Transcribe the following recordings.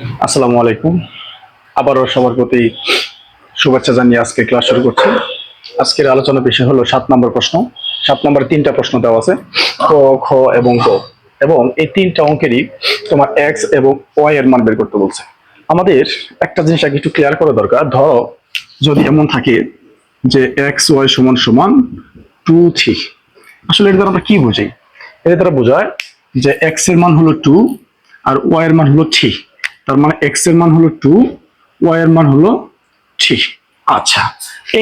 আসসালামু আলাইকুম। আবারও সবার প্রতি শুভেচ্ছা জানিয়ে আজকে ক্লাস শুরু করছি। আজকের আলোচনা বিষয় হলো সাত নম্বর প্রশ্ন। সাত নম্বরে তিনটা প্রশ্ন দেওয়া আছে। ক খ এবং গ। এবং এই তিনটা অঙ্কেরই তোমার এক্স এবং ওয়াই এর মান বের করতে বলছে। আমাদের একটা জিনিস আগে একটু ক্লিয়ার করা দরকার। ধরো, যদি এমন থাকে যে এক্স ওয়াই সমান সমান টু থ্রি আসলে এর দ্বারা আমরা কি বুঝি? এর দ্বারা বোঝায় যে এক্সের মান হলো টু আর ওয়াই এর মান হলো থ্রি তার মানে এক্সের মান হলো টু ওয়াই এর মান হলো থ্রি আচ্ছা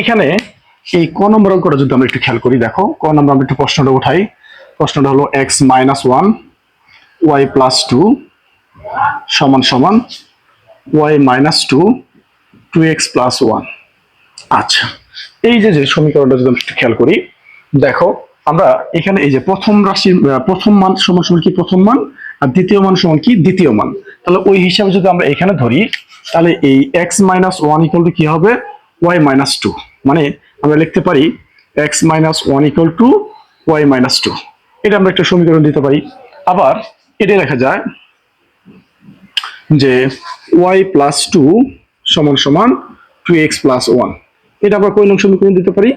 এখানে এই ক নম্বর অঙ্কটা যদি আমরা একটু খেয়াল করি, দেখো, ক নম্বর আমরা একটু প্রশ্নটা উঠাই। প্রশ্নটা হলো X minus one Y plus two সমান সমান Y minus two two X plus one আচ্ছা এই যে যে সমীকরণটা যদি আমরা একটু খেয়াল করি, দেখো, আমরা এখানে এই যে প্রথম রাশির প্রথম মান সমান সমান কি প্রথম মান? আর দ্বিতীয় মান সমান কি দ্বিতীয় মান? তাহলে ওই হিসাবে যদি আমরা এখানে ধরি, তাহলে এই X minus one equal to কি হবে? ওয়াই মাইনাস টু মানে আমরা লিখতে পারি X minus one equal to Y minus two এটা আমরা একটা সমীকরণ দিতে পারি। আবার এটা লেখা যায় যে ওয়াই প্লাস টু সমান সমান টু এক্স প্লাস ওয়ান এটা আমরা কয় নং সমীকরণ দিতে পারি?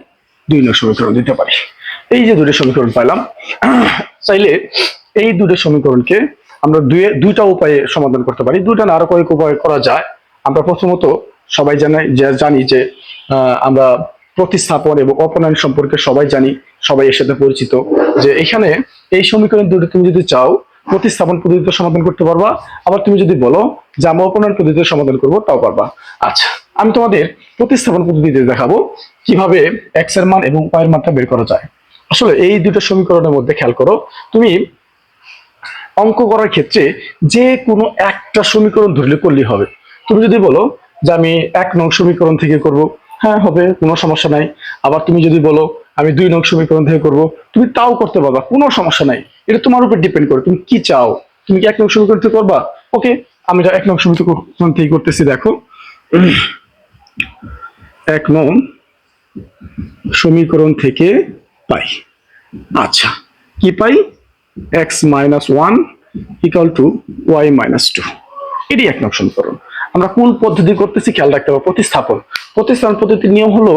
দুই নং সমীকরণ দিতে পারি। এই যে দুটো সমীকরণ পাইলাম চাইলে এই দুটো সমীকরণকে আমরা দুই দুইটা উপায়ে সমাধান করতে পারি। দুইটা না, আরও কয়েক উপায় করা যায়। আমরা প্রথমত সবাই জানি, যে জানি যে আমরা প্রতিস্থাপন এবং অপনয়ন সম্পর্কে সবাই জানি, সবাই এর সাথে পরিচিত। যে, এখানে এই সমীকরণ দুটো তুমি যদি চাও, প্রতিস্থাপন পদ্ধতিতে সমাধান করতে পারবা। আবার তুমি যদি বলো যে, আমরা অপনয়ন পদ্ধতিতে সমাধান করব, তাও পারবা। আচ্ছা আমি তোমাদের প্রতিস্থাপন পদ্ধতিতে দেখাবো কীভাবে এক্সের মান এবং ওয়াই এর মানটা বের করা যায়। আসলে এই দুটো সমীকরণের মধ্যে খেয়াল করো, তুমি অঙ্ক করার ক্ষেত্রে যে কোনো একটা সমীকরণ ধরলে করলেই হবে। তুমি যদি বলো যে আমি এক নং সমীকরণ থেকে করব হ্যাঁ হবে, কোনো সমস্যা নাই। আবার তুমি যদি বলো আমি দুই নং সমীকরণ থেকে করব, তুমি তাও করতে পারবা, কোনো সমস্যা নাই। এটা তোমার উপর ডিপেন্ড করে, তুমি কি চাও? তুমি কি এক নং সমীকরণ থেকে করবা? ওকে, আমি এক নং সমীকরণ থেকে করতেছি, দেখো। এক নং সমীকরণ থেকে পাই। আচ্ছা কি পাই? X minus one equal to Y minus two এটি এক নং সমীকরণ। আমরা কোন পদ্ধতি করতেছি খেয়াল রাখতে হবে, প্রতিস্থাপন। প্রতিস্থাপন পদ্ধতির নিয়ম হলো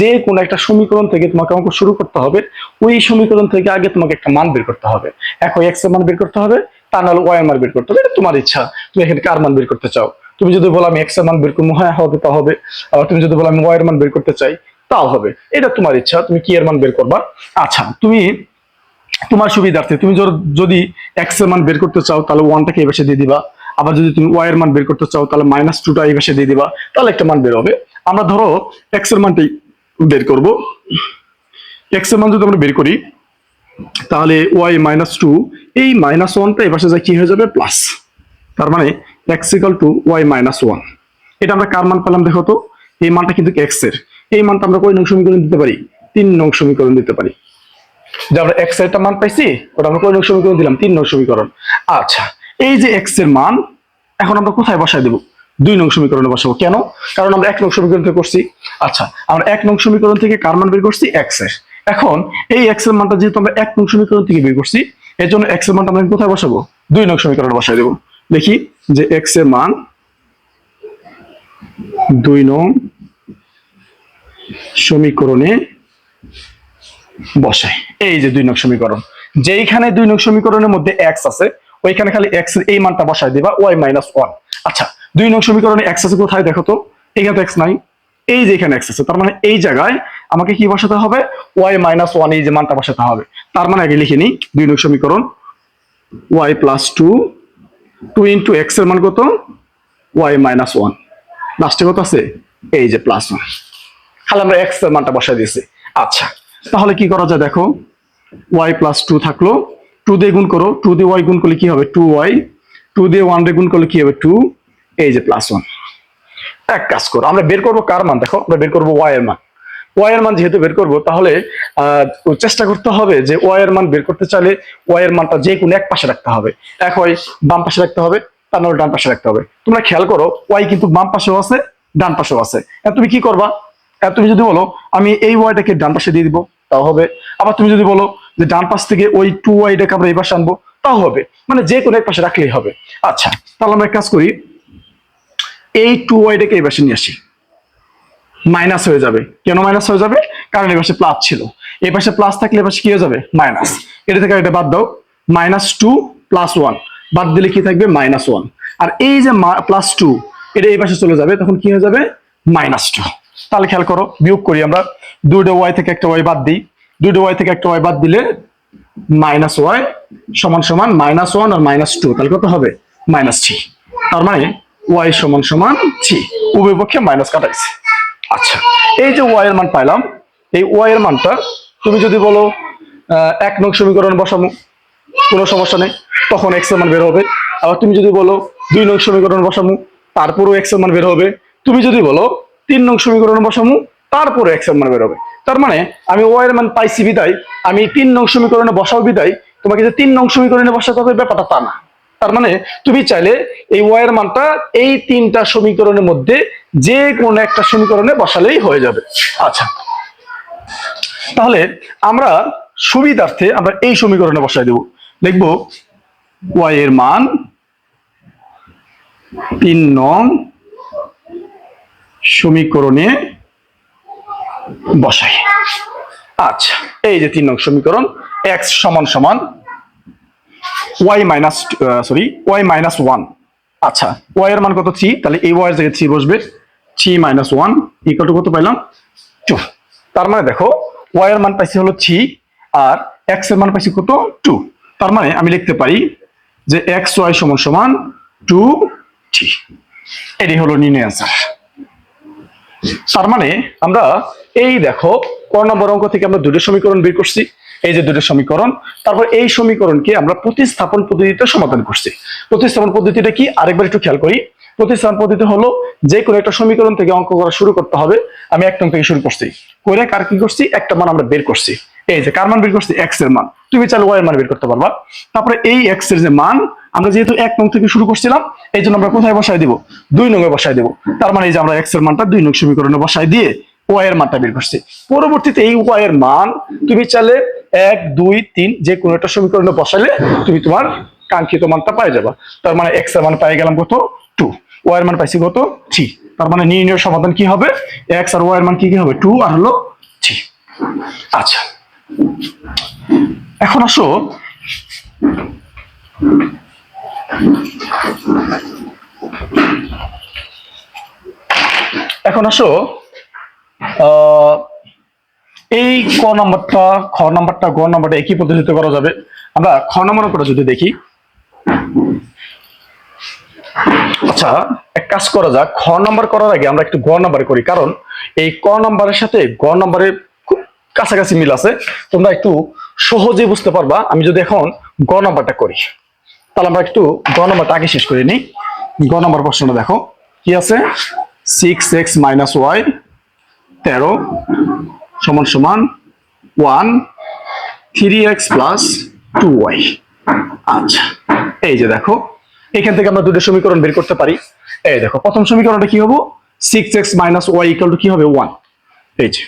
যে কোনো একটা সমীকরণ থেকে তোমাকে অঙ্ক শুরু করতে হবে, ওই সমীকরণ থেকে আগে তোমাকে একটা মান বের করতে হবে। এখন এক্সের মান বের করতে হবে, তা নাহলে ওয়াই এর মান বের করতে হবে, এটা তোমার ইচ্ছা। তুমি এখানে কার মান বের করতে চাও? তুমি যদি বলো আমি এক্সের মান বের করব হ্যাঁ হবে, তা হবে। আবার তুমি যদি বলো আমি ওয়াই এর মান বের করতে চাই, তাও হবে। এটা তোমার ইচ্ছা, তুমি কি এর মান বের করবা? আচ্ছা তুমি তোমার সুবিধার্থে, তুমি যদি- এক্সের মান বের করতে চাও, তাহলে ওয়ানটাকে এই দিয়ে দিবা। আবার যদি তুমি ওয়াই এর মান বের করতে চাও, তাহলে মাইনাস টুটা পাশে দিয়ে দিবা। তাহলে একটা মান বের হবে। আমরা ধরো এক্সের মানটাই বের করব। এক্সের মান যদি আমরা বের করি, তাহলে ওয়াই মাইনাস টু এই মাইনাস ওয়ানটা পাশে যায় কি হয়ে যাবে? প্লাস তার মানে X equal to Y minus one এটা আমরা কার মান পেলাম দেখো তো? এই মানটা কিন্তু এক্সের। এই মানটা আমরা কয় নং সমীকরণ দিতে পারি? তিন নং সমীকরণ দিতে পারি। যে আমরা এক্সের মান পাইছি, ওটা আমরা কয় সমীকরণ দিলাম? তিন নং সমীকরণ। আচ্ছা এই যে এক্সের মান, এখন আমরা কোথায় বসায় দেবো? দুই নং সমীকরণে বসাবো। কেন? কারণ আমরা এক নং সমীকরণ থেকে করছি। আচ্ছা আমরা এক নং সমীকরণ থেকে কার মান বের করছি? এক্সের এখন, এই এক্সের মানটা যেহেতু আমরা এক নং সমীকরণ থেকে বের করছি এর জন্য এক্সের মানটা আমরা কোথায় বসাবো? দুই নং সমীকরণে বসায় দেবো। দেখি যে এক্সের মান দুই নং সমীকরণে বসাই এই যে দুই নং সমীকরণ, যেইখানে দুই নং সমীকরণের মধ্যে এক্স আছে, ওইখানে খালি এক্স এই মানটা বসাই দিবা ওয়াই মাইনাস ওয়ান আচ্ছা দুই নং সমীকরণে এক্স আছে কোথায় দেখো তো? এখানে তো এক্স নাই। এই যে এখানে এক্স আছে, তার মানে এই জায়গায় আমাকে কি বসাতে হবে? ওয়াই মাইনাস ওয়ান এই যে মানটা বসাতে হবে। তার মানে আগে লিখে নিই, দুই নং সমীকরণ Y plus two two into এক্সের মান কত? ওয়াই মাইনাস ওয়ান লাস্টে কত আছে? এই যে প্লাস ওয়ান তাহলে আমরা এক্সের মানটা বসাই দিয়েছি। আচ্ছা তাহলে কি করা যায় দেখো? ওয়াই প্লাস টু থাকল। টু দিয়ে গুণ করো। টু দিয়ে ওয়াই গুণ করলে কি হবে? টু ওয়াই টু দিয়ে ওয়ান দিয়ে গুণ করলে কি হবে? টু এই যে প্লাস ওয়ান এক কাজ করো, আমরা বের করব কার মান? দেখো, আমরা বের করব ওয়াই এর মান। ওয়াই এর মান যেহেতু বের করব, তাহলে চেষ্টা করতে হবে যে ওয়াই এর মান বের করতে চাইলে ওয়াই এর মানটা যে কোনো এক পাশে রাখতে হবে। এক হয় বাম পাশে রাখতে হবে তা নাহলে ডান পাশে রাখতে হবে। তোমরা খেয়াল করো ওয়াই কিন্তু বাম পাশেও আছে, ডান পাশেও আছে। তুমি কি করবা? তুমি যদি বলো, আমি এই ওয়াইটাকে ডান পাশে দিয়ে দিব। তাও হবে। আবার তুমি যদি বলো যে ডান পাশ থেকে ওই টু ওয়াইটাকে আমরা এই পাশে আনব, তাও হবে। মানে যে কোনো এক পাশে রাখলেই হবে। আচ্ছা তাহলে আমরা কাজ করি, এই টু ওয়াইটাকে এই পাশে নিয়ে আসি। মাইনাস হয়ে যাবে। কেন মাইনাস হয়ে যাবে? কারণ এই পাশে প্লাস ছিল। এই পাশে প্লাস থাকলে পাশে কি হয়ে যাবে? মাইনাস এটা থেকে এটা বাদ দাও। মাইনাস টু প্লাস ওয়ান বাদ দিলে কি থাকবে? মাইনাস ওয়ান আর এই যে প্লাস টু এটা এই পাশে চলে যাবে, তখন কি হয়ে যাবে? মাইনাস টু তাহলে খেয়াল করো, বিয়োগ করি আমরা। দুইটা ওয়াই থেকে একটা ওয়াই বাদ দিই। দুইটা ওয়াই থেকে একটা ওয়াই বাদ দিলে মাইনাস ওয়াই সমান সমান মাইনাস ওয়ান আর মাইনাস টু তাহলে কত হবে? মাইনাস থ্রি তার মানে ওয়াই সমান সমান থ্রি উভয় পক্ষে মাইনাস কাটাইছে। আচ্ছা এই যে ওয়াই এর মান পাইলাম, এই ওয়াই এর মানটা তুমি যদি বলো এক নং সমীকরণ বসামো কোনো সমস্যা নেই, তখন এক্সের মান বের হবে। আবার তুমি যদি বলো, দুই নং সমীকরণ বসামু তারপরও এক্সের মান বের হবে। তুমি যদি বলো তিন নং সমীকরণ বসামু, তারপরে এক্সের মান বের হবে। তার মানে আমি ওয়াই এর মান পাইছি বিদায়, আমি তিন নং সমীকরণে বসাও বিদায়, তোমাকে যে তিন নং সমীকরণে বসাতে হবে ব্যাপারটা তা না। তার মানে তুমি চাইলে এই ওয়াই এর মানটা এই তিনটা সমীকরণের মধ্যে যে কোনো একটা সমীকরণে বসালেই হয়ে যাবে। আচ্ছা। তাহলে আমরা সুবিধার্থে আমরা এই সমীকরণে বসাই দেব। লিখব ওয়াই এর মান তিন নং সমীকরণে বসাই। আচ্ছা এই যে তিন নং সমীকরণ এক্স সমান সমান Y minus sorry Y minus one আচ্ছা ওয়াই এর মান কত? থ্রি তাহলে এই ওয়াই এর জায়গায় থ্রি বসবে। Three minus one equal to কত পাইলাম? টু তার মানে দেখো ওয়াই এর মান পাইছি হলো থ্রি আর এক্সের মান পাইছি কত? টু তার মানে আমি লিখতে পারি যে এক্স ওয়াই সমান সমান টু থ্রি এটি হলো নির্ণয় অ্যান্সার তার মানে আমরা এই দেখো ক অঙ্ক থেকে আমরা দুটো সমীকরণ বের করছি। এই যে দুটো সমীকরণ, তারপর এই সমীকরণকে আমরা প্রতিস্থাপন পদ্ধতিতে সমাধান করছি। প্রতিস্থাপন পদ্ধতিটা কি? আরেকবার একটু খেয়াল করি। প্রতিস্থাপন পদ্ধতি হলো যে কোনো একটা সমীকরণ থেকে অঙ্ক করা শুরু করতে হবে। আমি একটা অঙ্ক থেকে শুরু করছি। করে কার কি করছি? একটা মান আমরা বের করছি। এই যে কার মান বের করছি? এক্সের মান। তুমি চাইলে ওয়াই এর মান বের করতে পারবা। তারপরে এই এক্সের যে মান, আমরা যেহেতু এক নং থেকে শুরু করছিলাম, এই জন্য আমরা কোথায় বসাই দিব? দুই নঙে বসাই দিব। তার মানে এই যে আমরা এক্সের মানটা দুই নং সমীকরণে বসাই দিয়ে ওয়াই এর মানটা বের করছি। পরবর্তীতে এই ওয়াই এর মান তুমি চাইলে এক, দুই, তিন যে কোনো একটা সমীকরণে বসালে তুমি তোমার কাঙ্ক্ষিত মানটা পাই যাবা। তার মানে এক্সের মান পাই গেলাম কত? টু ওয়াই এর মান পাইছি কত? থ্রি তার মানে নির্ণয় সমাধান কি হবে? এক্স আর ওয়াই এর মান কি কি হবে? টু আর হলো থ্রি আচ্ছা। এখন আসো। এখন আসো। এই ক নাম্বারটা, খ নাম্বারটা, গ নাম্বারটা একই পদ্ধতিতে করা যাবে। আমরা খ নাম্বার করে যদি দেখি। আচ্ছা এক কাজ করা যাক। খ নাম্বার করার আগে আমরা একটু গ নাম্বার করি, কারণ এই ক নাম্বারের সাথে গ নাম্বারের কাছাকাছি মিল আছে, তোমরা একটু সহজে বুঝতে পারবা। আমি যদি এখন গ নাম্বারটা করি, তাহলে আমরা একটু গ নাম্বারটা আগে শেষ করে নিই। গ নাম্বার প্রশ্নটা দেখো, কি আছে? সিক্স এক্স মাইনাস ওয়াই তেরো সমান সমান one three X plus two Y আচ্ছা এই যে দেখো, এখান থেকে আমরা দুটো সমীকরণ বের করতে পারি। এই দেখো, প্রথম সমীকরণটা কি হব? Six X minus Y equal to কি হবে? ওয়ান এই যে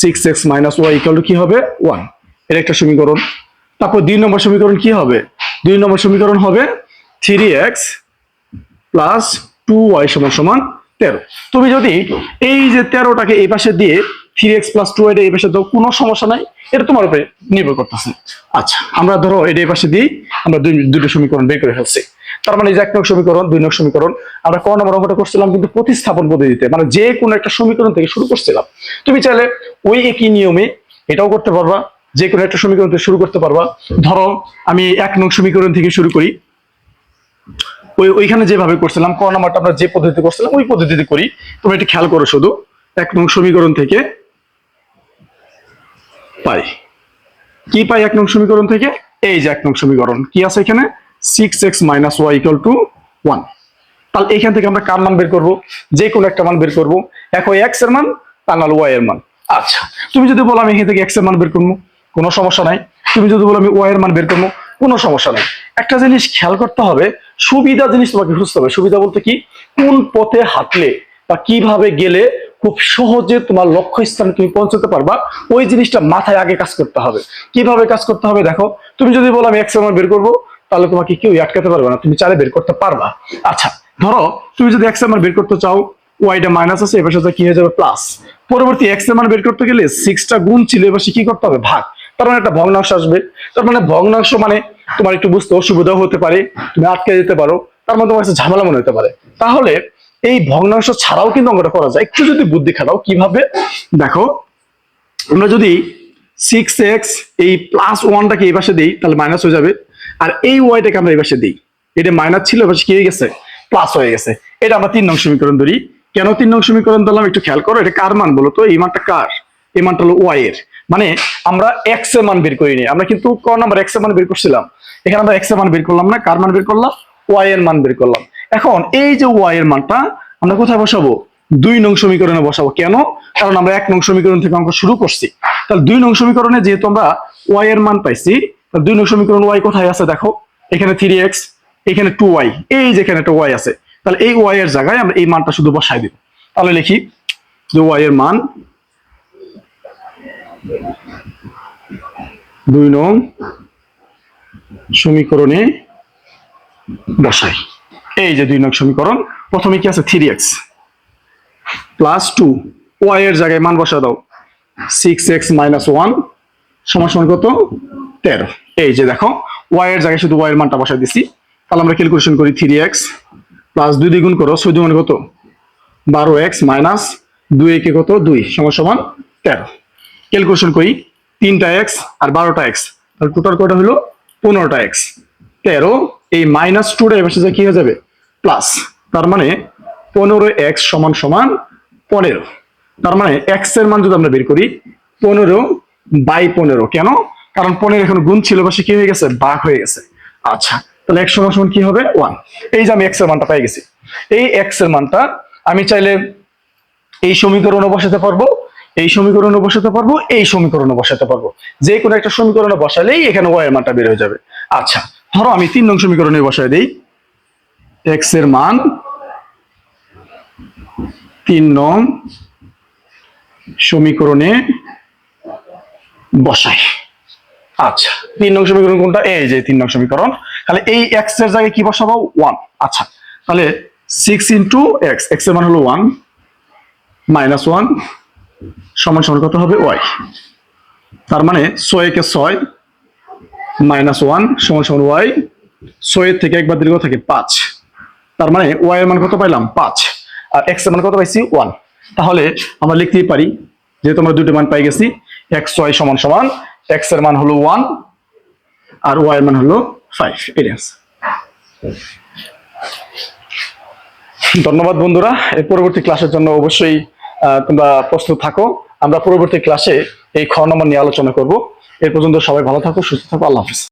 six X minus Y equal to কি হবে? ওয়ানের একটা সমীকরণ। তারপর দুই নম্বর সমীকরণ কি হবে? দুই নম্বর সমীকরণ হবে three X plus two Y সমান সমান তেরো। তুমি যদি এই যে তেরোটাকে এই পাশে দিয়ে থ্রি এক্স প্লাস টু ওয়াইটা এই পাশে দাও, কোনো সমস্যা নাই। এটা তোমার উপরে নির্ভর করতেছে। আচ্ছা আমরা ধরো এটা এই পাশে দিই আমরা দুই দুটো সমীকরণ বের করে ফেলছি। তার মানে এক নং সমীকরণ, দুই নং সমীকরণ। আমরা ক নম্বর অঙ্কটা করছিলাম কিন্তু প্রতিস্থাপন পদ্ধতিতে মানে যে কোনো একটা সমীকরণ থেকে শুরু করছিলাম। তুমি চাইলে ওই একই নিয়মে এটাও করতে পারবা, যে কোনো একটা সমীকরণ থেকে শুরু করতে পারবা। ধরো, আমি এক নং সমীকরণ থেকে শুরু করি। ওই, ওইখানে যেভাবে করছিলাম, ক নাম্বারটা আমরা যে পদ্ধতিতে করছিলাম, ওই পদ্ধতিতে করি। তুমি একটু খেয়াল করো শুধু, এক নং সমীকরণ থেকে পাই। কি পাই এক নং সমীকরণ থেকে? এই যে এক নং সমীকরণ। কি আছে এখানে? Six X minus Y equal to one তাহলে এখান থেকে আমরা কার মান বের করব? যে কোনো একটা মান বের করব। এক ওই এক্সের মান তা নাহলে ওয়াই এর মান। আচ্ছা তুমি যদি বলো আমি এখান থেকে এক্সের মান বের করব, কোনো সমস্যা নাই। তুমি যদি বলো আমি ওয়াই এর মান বের করব, কোনো সমস্যা নাই। একটা জিনিস খেয়াল করতে হবে, সুবিধা জিনিস তোমাকে খুঁজতে হবে। সুবিধা বলতে কি? কোন পথে হাঁটলে বা কীভাবে গেলে খুব সহজে তোমার লক্ষ্য স্থানে তুমি পৌঁছতে পারবা, ওই জিনিসটা মাথায় আগে কাজ করতে হবে। কীভাবে কাজ করতে হবে দেখো? তুমি যদি বলো আমি এক্সের মান বের করব তাহলে তোমাকে কেউ আটকাতে পারবে না, তুমি চাইলে বের করতে পারবা। আচ্ছা ধরো, তুমি যদি এক্স মান বের করতে চাও ওয়াইটা মাইনাস আছে, এবার সাথে কি হয়ে যাবে? প্লাস পরবর্তী এক্সের মান বের করতে গেলে সিক্সটা গুণ ছিল, এবার কি করতে হবে? ভাগ। তার মানে একটা ভগ্নাংশ আসবে। তার মানে ভগ্নাংশ মানে তোমার একটু বুঝতে অসুবিধাও হতে পারে, তুমি আটকে যেতে পারো। তার মানে তোমার কাছে ঝামেলা মনে হতে পারে। তাহলে এই ভগ্নাংশ ছাড়াও কিন্তু অঙ্কটা করা যায়। একটু যদি বুদ্ধি খাটাও, কীভাবে? দেখো, আমরা যদি সিক্স এক্স এই প্লাস ওয়ানটাকে এই পাশে দিই, তাহলে মাইনাস হয়ে যাবে। আর এই ওয়াইটাকে আমরা এই পাশে দিই। এটা মাইনাস ছিল এবার কি হয়ে গেছে? প্লাস হয়ে গেছে। এটা আমরা তিন নং সমীকরণ ধরি। কেন তিন নং সমীকরণ ধরলাম একটু খেয়াল করো, এটা কার মান বলো তো? এই মানটা কার? এই মানটা হলো ওয়াই এর। মানে আমরা এক্সের মান বের করিনি। আমরা কিন্তু ক নাম্বার এক্সের মান বের করছিলাম। এখানে আমরা এক্সের মান বের করলাম না, কার মান বের করলাম? ওয়াই এর মান বের করলাম। এখন এই যে ওয়াই এর মানটা আমরা কোথায় বসাবো? দুই নং সমীকরণে বসাবো। কেন? কারণ আমরা এক নং সমীকরণ থেকে অঙ্ক শুরু করছি। তাহলে দুই নং সমীকরণে যেহেতু আমরা ওয়াই এর মান পাইছি দুই নং সমীকরণ ওয়াই কোথায় আছে দেখো? এখানে থ্রি এক্স এখানে টু ওয়াই এই যেখানে একটা ওয়াই আছে। তাহলে এই ওয়াই এর জায়গায় আমরা এই মানটা শুধু বসাই দিব। তাহলে লিখি যে ওয়াই এর মান দুই নং সমীকরণে বসাই। এই যে দুই নং সমীকরণ, প্রথমে কি আছে? Three X plus two Y এর জায়গায় মান বসা দাও। সিক্স এক্স মাইনাস ওয়ান সমান কত? তেরো। এই যে দেখো ওয়াই এর জায়গায় শুধু ওয়াই এর মানটা বসাই দিছি। তাহলে আমরা ক্যালকুলেশন করি থ্রি এক্স প্লাস দুই দ্বিগুণ করো ছয় দুগুণ কত? বারো এক্স মাইনাস দুই একে কত? দুই, সমান সমান তেরো। ক্যালকুলেশন করি, তিনটা এক্স আর বারোটা এক্স তাহলে টোটাল কটা হলো? পনেরোটা এক্স তেরো, এই মাইনাস টুটা এবার কি হয়ে যাবে? প্লাস তার মানে পনেরো এক্স সমান সমান পনেরো। তার মানে এক্সের মান যদি আমরা বের করি, পনেরো বাই পনেরো। কেন? কারণ পনেরো এখন গুণ ছিল বা সে কি হয়ে গেছে? বাঘ হয়ে গেছে। আচ্ছা তাহলে এক সমান কি হবে? ওয়ান এই যে আমি এক্সের মানটা পেয়ে গেছি। এই এক্সের মানটা আমি চাইলে এই সমীকরণে বসাতে পারব, এই সমীকরণে বসাতে পারব, এই সমীকরণে বসাতে পারব। যে কোনো একটা সমীকরণে বসালেই এখানে ওয়াই এর মানটা বের হয়ে যাবে। আচ্ছা ধরো আমি তিন নং সমীকরণে বসাই দিই। এক্সের মান তিন নং সমীকরণে বসাই। আচ্ছা তিন নং সমীকরণ কোনটা? এই যে তিন নং সমীকরণ। তাহলে এই এক্সের জায়গায় কি বসাবো? ওয়ান আচ্ছা তাহলে সিক্স ইন্টু এক্স এক্সের মান হলো ওয়ান মাইনাস ওয়ান সমান সমান কত হবে? ওয়াই তার মানে কে ছয় মাইনাস ওয়ান সমান সমান ওয়াই ছয়ের থেকে একবার দীর্ঘ থাকে পাঁচ। তার মানে ওয়াই এর মান কত পাইলাম? পাঁচ। আর এক্সের মান কত পাইছি? ওয়ান তাহলে আমরা লিখতেই পারি, যেহেতু আমরা দুটো মান পাই গেছি এক্স ওয়াই সমান সমান এক্সের মান হলো ওয়ান আর ওয়াই এর মান হলো ফাইভ এর ধন্যবাদ বন্ধুরা, এর পরবর্তী ক্লাসের জন্য অবশ্যই তোমরা প্রস্তুত থাকো। আমরা পরবর্তী ক্লাসে এই খ নম্বর নিয়ে আলোচনা করব। এর পর্যন্ত সবাই ভালো থাকো, সুস্থ থাকো, আল্লাহ হাফিজ।